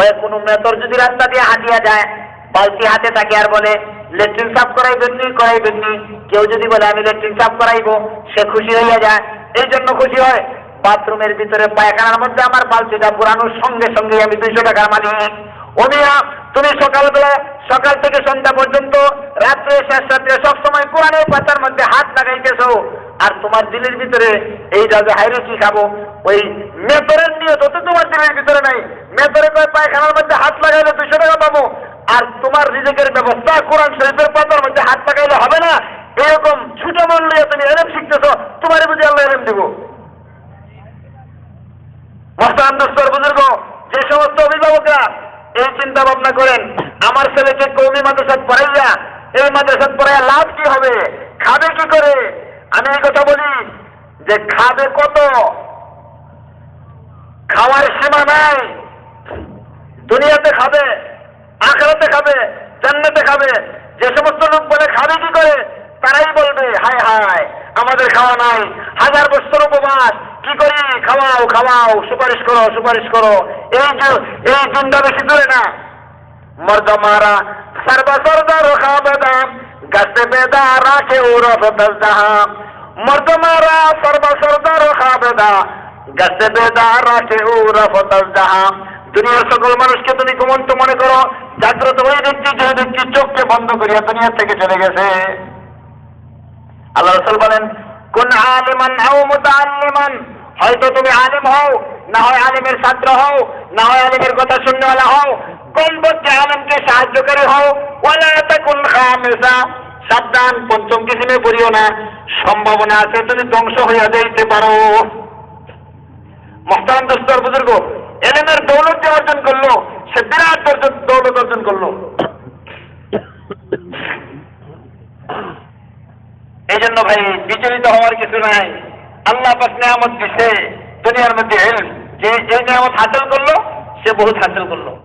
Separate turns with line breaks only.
কয়েক কোনো মেতর যদি রাস্তা দিয়ে হাঁটিয়া যায়, বালতি হাতে থাকে আর বলে, লেট্রিন সাফ করাইবেন নি করাইবেন নি। কেউ যদি বলে, আমি লেট্রিন সাফ করাইবো। সে খুশি হইয়া যায়। এই জন্য খুশি হয়। বাথরুমের ভিতরে পায়খানার মধ্যে আমার বালতিটা পুরানোর সঙ্গে সঙ্গে আমি দুইশো টাকার মালিক। অমিয়া, তুমি সকালবেলা, সকাল থেকে সন্ধ্যা পর্যন্ত, রাত্রে শেষ রাত্রে সবসময় কোরআনের পাতার মধ্যে হাত লাগাইতেছো, আর তোমার দিলের ভিতরে এই যাবে হাইরে কি খাব? ওই মেতরের নিয়ত তো তোমার দিলের ভিতরে নাই। মেতরে কয়, পায়খানার মধ্যে হাত লাগাইলে দুশো টাকা পাবো। আর তোমার রিজেকের ব্যবস্থা কোরআন শরীফের পাতার মধ্যে হাত লাগাইলে হবে না। এরকম ছোট মূল্যে তুমি এলেম শিখতেছো, তোমার বুঝি আল্লাহ এলেম দিব। মস্তান বুজুর্গ, যে সমস্ত অভিভাবকরা এই চিন্তা ভাবনা করেন, আমার ছেলেকে কৌমি মাদ্রাসাত পড়াইয়া এই মাদ্রাসাত পড়াইয়া লাভ কি হবে? খাবে কি করে? আমি এই কথা বলি যে খাবে কত? খাওয়ার সীমা নাই। দুনিয়াতে খাবে, আখরাতে খাবে, জান্নাতে খাবে। যে সমস্ত লোক বলে, খাবে কি করে? তারাই বলবে, হায় হায়, আমাদের খাওয়া নাই। হাজার বছর উপবাস। কি করি? খাওয়াও খাওয়াও, সুপারিশ করো সুপারিশ করো। এই যে, এই দিনটা বেশি দূরে না। মর্দা মারা সর্বা সর্দার খাবেদাম গাছে বেদা রাখে উরফ দজদাহাম মর্দ মারা সর্বা সর্দার খাবেদা গাছে বেদা রাখে উরফ দজদাহাম দুনিয়ার সকল মানুষকে তুমি ঘুমন্ত মনে করো, জাগ্রত হয়ে দেখছি যে দেখছি, চোখকে বন্ধ করিয়া দুনিয়া থেকে চলে গেছে। আল্লাহ রসুল বলেন, কোন আলিমান আও মুতাআল্লিমান? হয়তো তুমি আলিম হও, না হয় আলিমের ছাত্র হও, না হয় আলিমের কথা শুননেওয়ালা হও খামিসা সাবধান, পঞ্চম কিসিমে পড়িও না। সম্ভাবনা আছে তুমি ধ্বংস হইয়া যাইতে পারো। মহতারাম দোস্তর বুজুর্গ, এলেমের দৌলত যে অর্জন করল। সে বিরাট দৌলত- অর্জন করল। এই জন্য ভাই, বিচলিত হওয়ার কিছু নাই। আল্লাহ পাক নিয়ামত দিছে, দুনিয়ার মধ্যে যে এই নিয়ামত হাসিল করল, সে বহুত হাসিল করল।